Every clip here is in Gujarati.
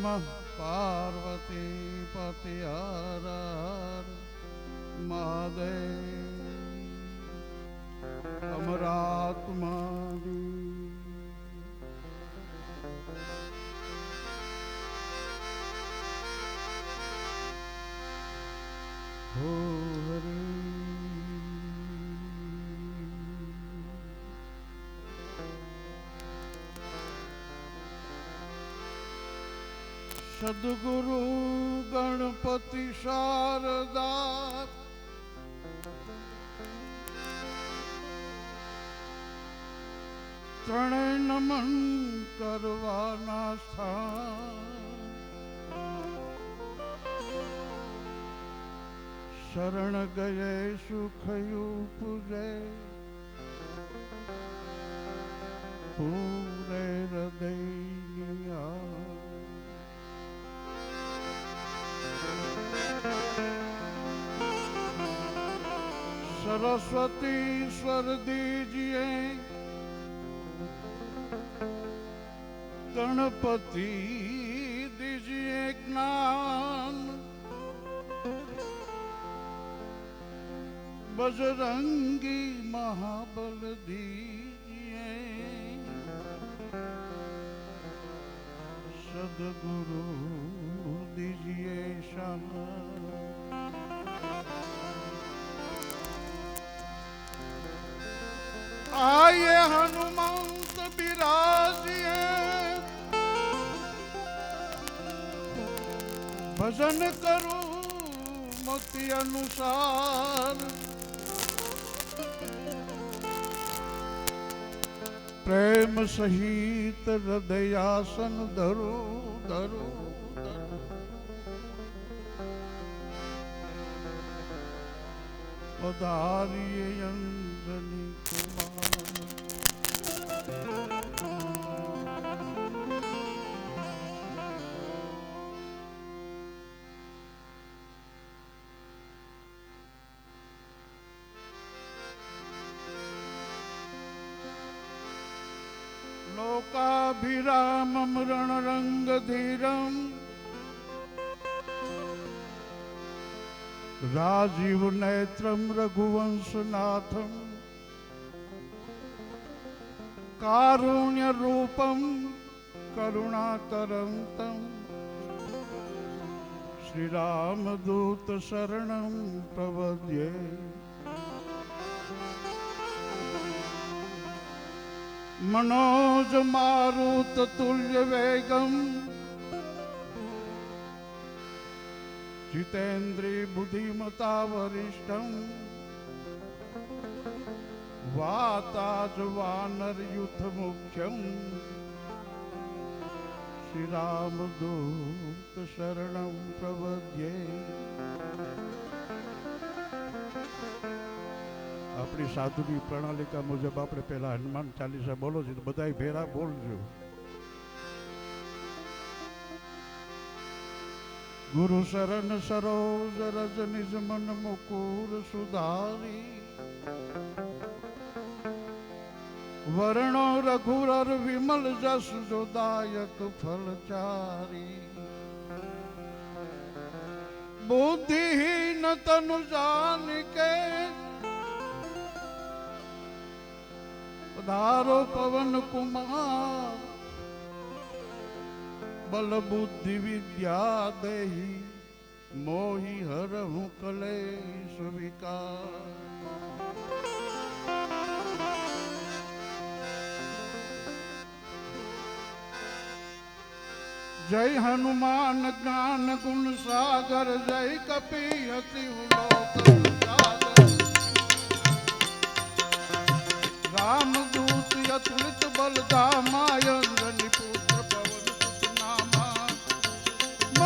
નમઃ પાર્વતી પતિ હર હર મહાદેવ અમરાત્માની સદગુરુ ગણપતિ શારદા ત્રણેય નમન કરવાના શરણ ગયે સુખયું પૂજે પૂરે હૃદય સરસ્વતી સ્વરદેજીએ ગણપતિ દીજીએ જ્ઞાન. બજરંગી મહાબલ દીજીએ સદગુરુ दीजिए क्षमा आए हनुमंत विराजिए भजन करो मति अनुसार प्रेम सहित हृदयासन धरो धरो પધારીએ કુમાર લોકાભિરામમ રણરંગધીરમ રાજીવ નેત્રમ રઘુવંશનાથમ કારુણ્ય રૂપમ કરુણાકરંતમ શ્રીરામદૂત શરણમ પ્રવદ્યે મનોજ મારુત તુલ્ય વેગમ जितेन्द्रिय बुद्धिमता वरिष्ठम वाताज वानर युथ मुख्यम श्री राम दूत शरणम प्रवद्ये આપણી સાધુની પ્રણાલિકા મુજબ આપણે પહેલા હનુમાન ચાલીસા બોલો છો તો બધાય ભેરા બોલજો ગુરુ શરણ સરોજ રજ નિજ મન મુકુર સુધારી વર્ણો રઘુરર વિમલ જસ જોદાયક ફલચારી બુદ્ધિહીન તનુ જાન કે પધારો પવન કુમાર બલ બુદ્ધિ વિદ્યા દેહી, મોહી હર હું કલેશ વિકાર. જય હનુમાન જ્ઞાન ગુણ સાગર, જય કપી હતી રામ દૂત અતુલિત બલધામાય અંજની પુત્ર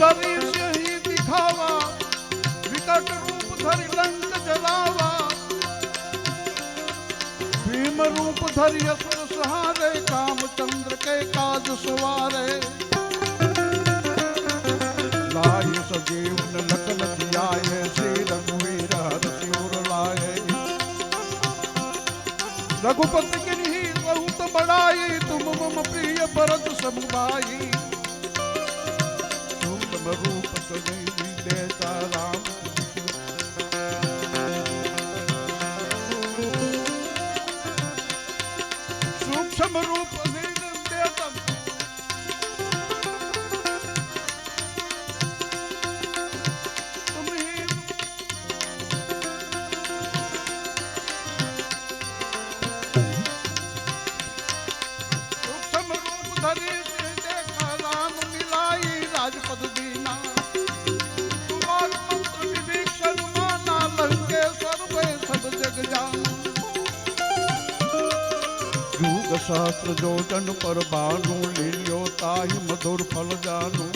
ધરી સિંહી દિખાવા વિકટ રૂપ ધરી લંક જલાવા. ભીમ રૂપ ધરી અસુર સહારે કામચંદ્ર કે કાજ સવારે. લાય સજીવ ન લખન આયે શ્રી રઘુવીર હર શિવર લાયે. રઘુપતિ કિન્હી બહુત બડાઈ તુમ મમ પ્રિય ભરત સમુદાઈ સ્વરૂપ તમે દેતા વચન પર બાનું લીલ્યો તાહી મધુર ફલ જાનું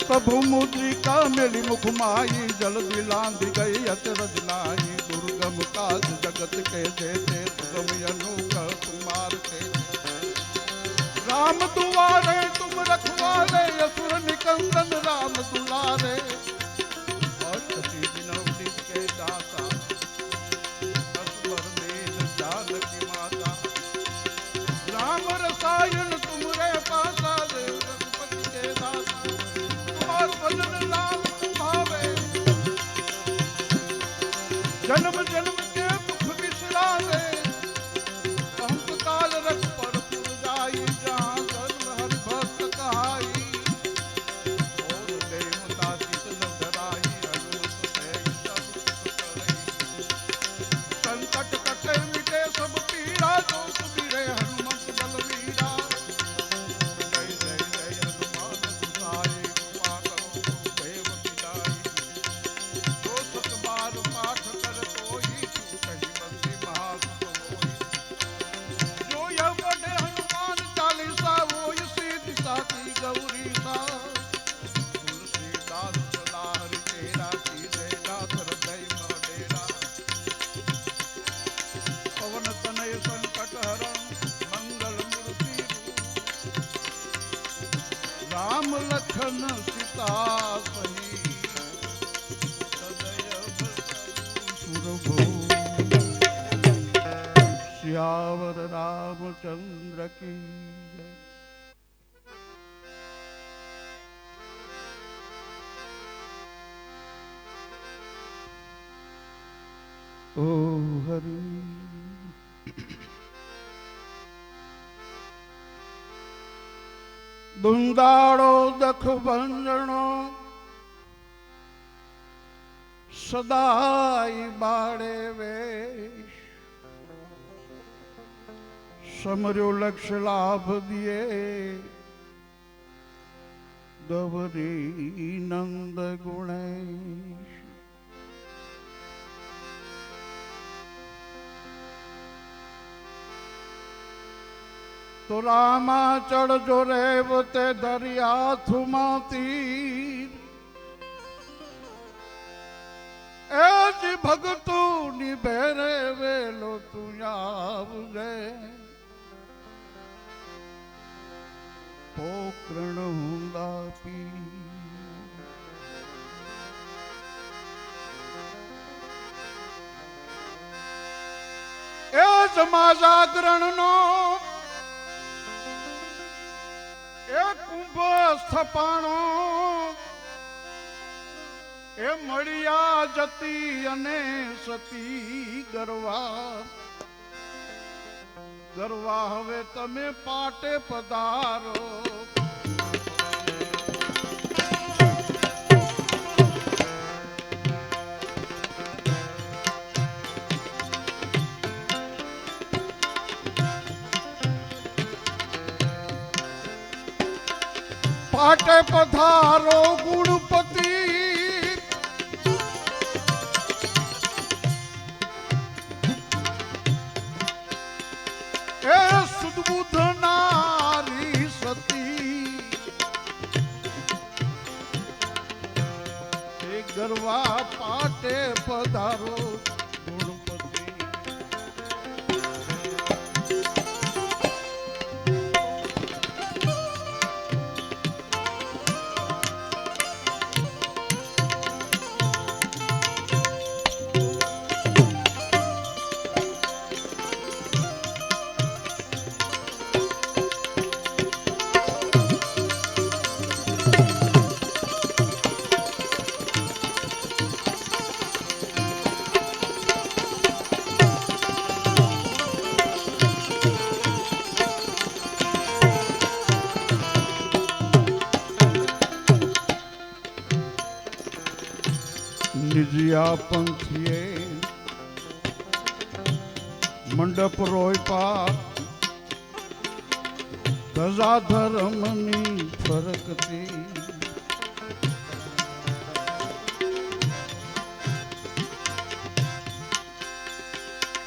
પ્રભુ મુદ્રિકા મેલી મુખ માઈ, જલદી લાંધી ગઈ અત રજનાઈ દુર્ગમ કાજ જગત કે દે તે हरि દુંદાળો દખ ભંજણો સદાય બાળે વેશ. સમર્યો લક્ષ લાભ દિયે દવરી નંદ ગુણેશ તો ચડજો ચડજો રેવતે દરિયા થુમાતી એ જ ભગતો નિભેરે વેલો તું આવજે. પોકરણ હુંદા પી એ સમા જાગરણનો એ કુંભ સ્થપાણો એ મળ્યા જતી અને સતી ગરવા. ગરવા હવે તમે પાટે પધારો. પાટે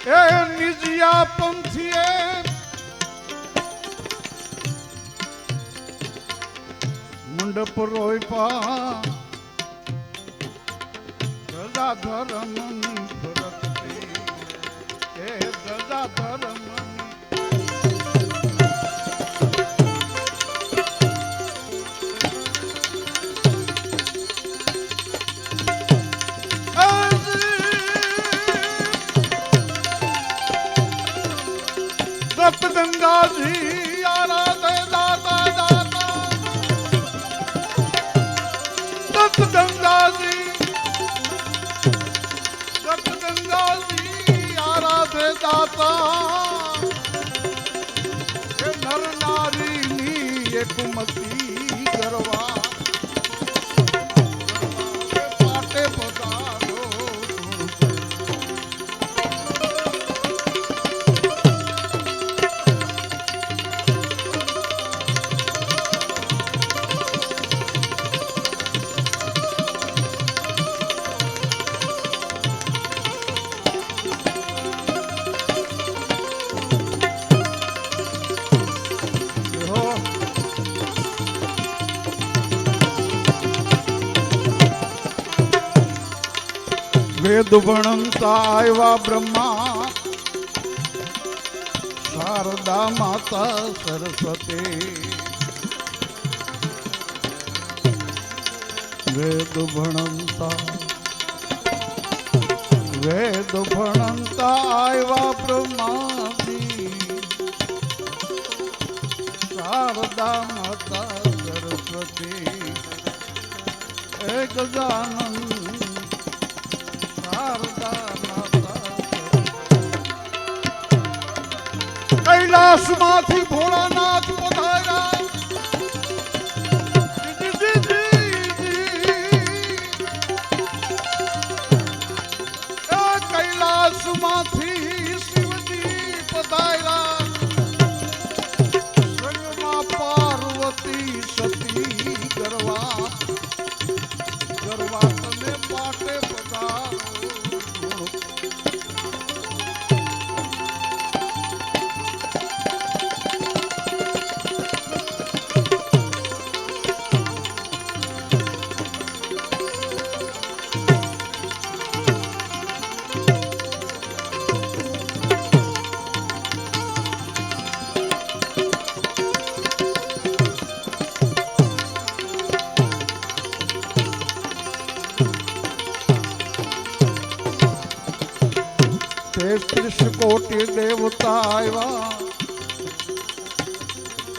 એ નિજિયા પંથીએ મંડપ રોય પા. ગજા ધર્મની ફરકતી એ ધર્મની ગંગાજી આરાધે દાતા દાતા સત ગંગાજી સત ગંગાજી આરાધે દાતા નર નારીની વેદ ભણંતા આવ્યા બ્રહ્મા. શારદા માતા સરસ્વતી. વેદ ભણંતા વેદ ભણંતા આવ્યા બ્રહ્માજી. શારદા માતા સરસ્વતી. એક ગજાનંદ કૈલાસમાંથી ભોળાનાથ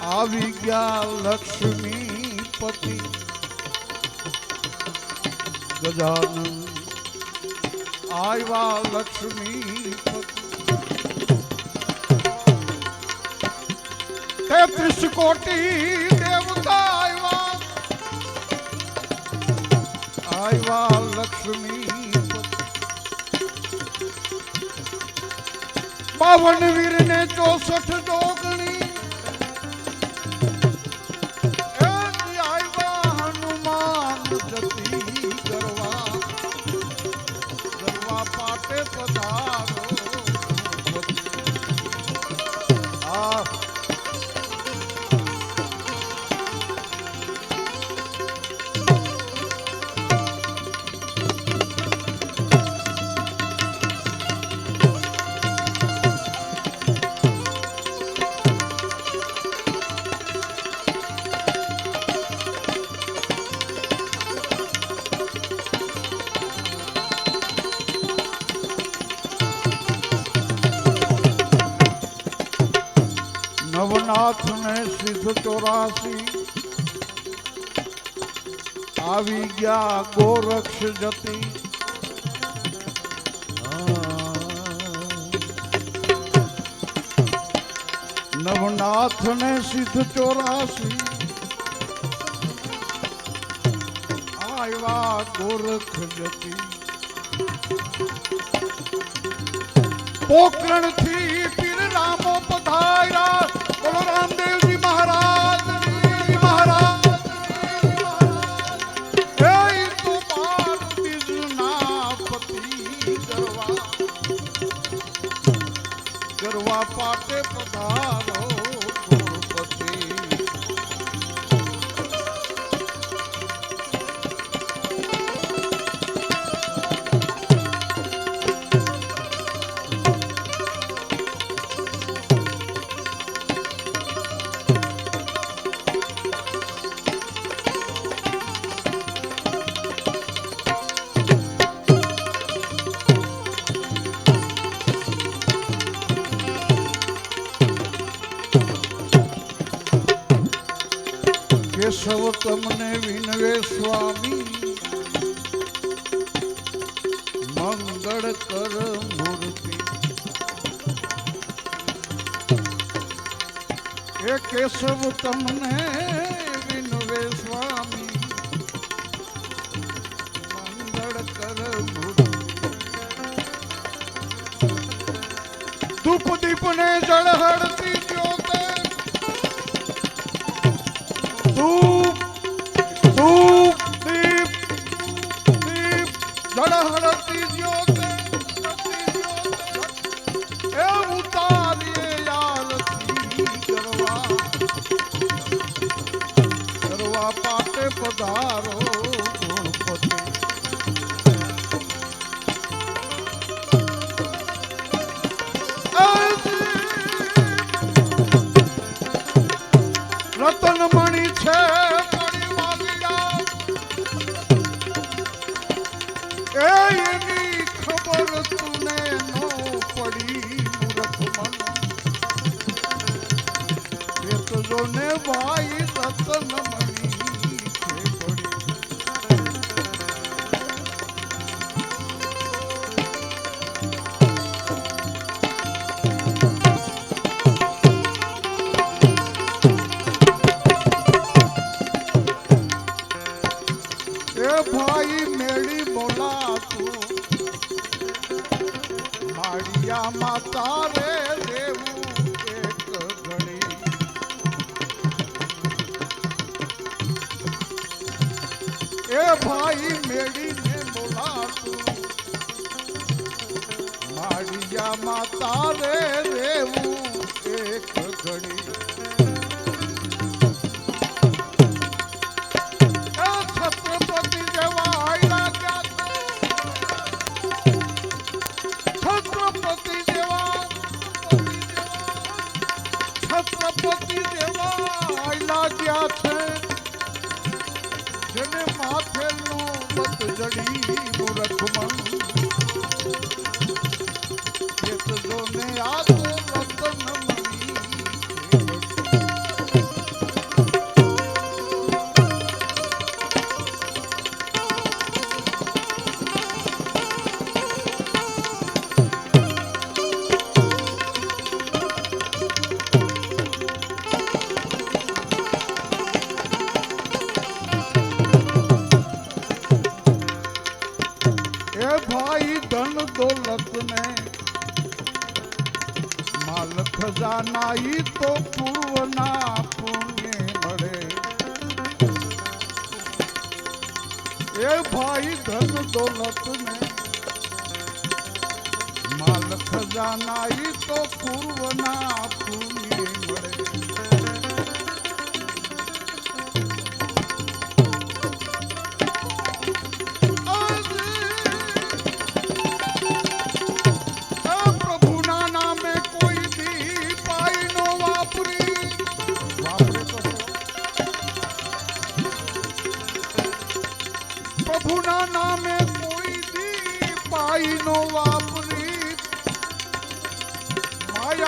આવી ગયા લક્ષ્મી પતિ ગજાનન આવ્યા લક્ષ્મી તેત્રીસ કોટી દેવતા આવ્યા. આવ્યા લક્ષ્મી બાવન વીર ને ચોસઠ જોગણી ગરવા પાટે સિદ્ધ ચોરાસી આવી ગયા ગોરક્ષ જતી. નવનાથ ને સિદ્ધ ચોરાસી આવ્યા ગોરખ જતી. પોકરણથી પીર રામો પધાર્યા. કેશવ તમને વિનવે સ્વામી. મંગળ કર મૂર્તિ. એ કેશવ તમને વિનવે સ્વામી. મંગળ કર મૂર્તિ. ધૂપ દીપ ને જળ દીપ જળ માળિયા માતા રે દેવું એક ઘડી. એ ભાઈ મેળીને બોલાતું માળિયા માતા ಜಡಿ ಮುರತ હાલત ખજાના ઈ તો પૂર્વના પુણ્ય મળે. એ ભાઈ ધન દોલત ને માલ ખજાના તો પૂર્વના પુણ્ય મળે.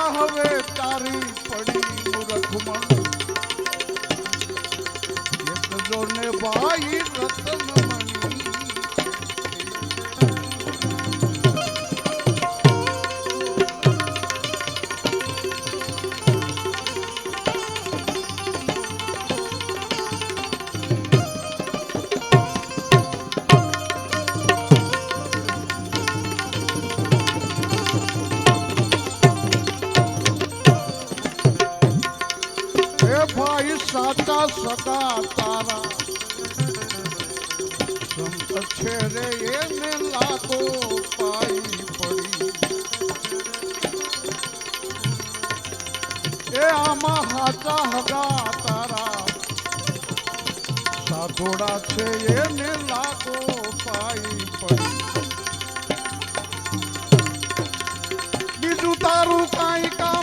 માયા હવે તારી પડી મુરખમાં એક જોને ભાઈ રતન એ આમાં હાચા હતા તારા. સાધોડા છે એને લાગો પાઈ પડી બીજું તારું કાંઈ કામ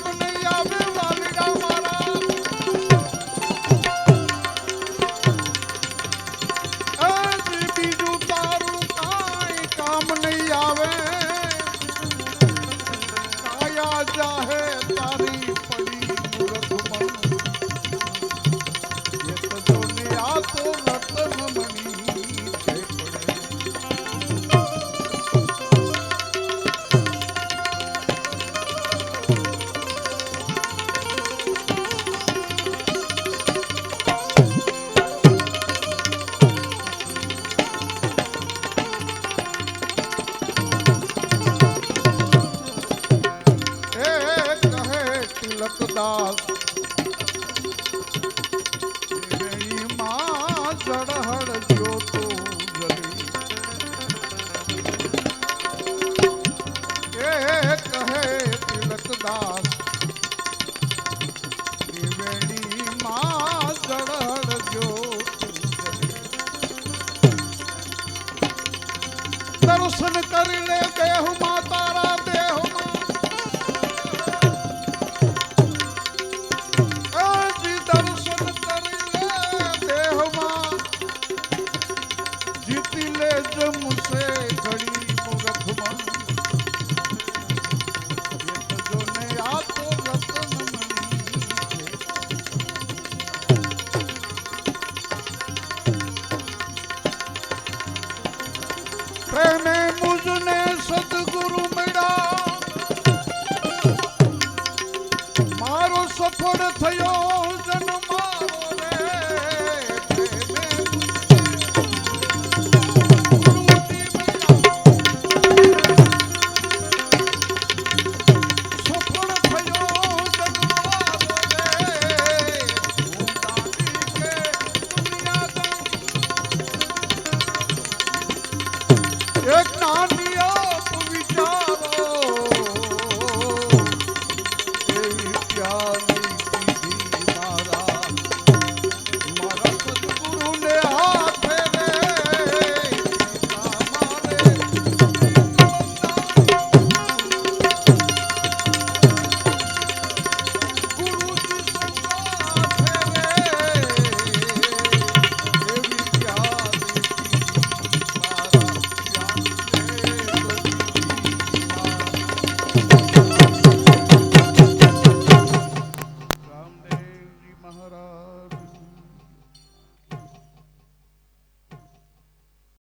நான்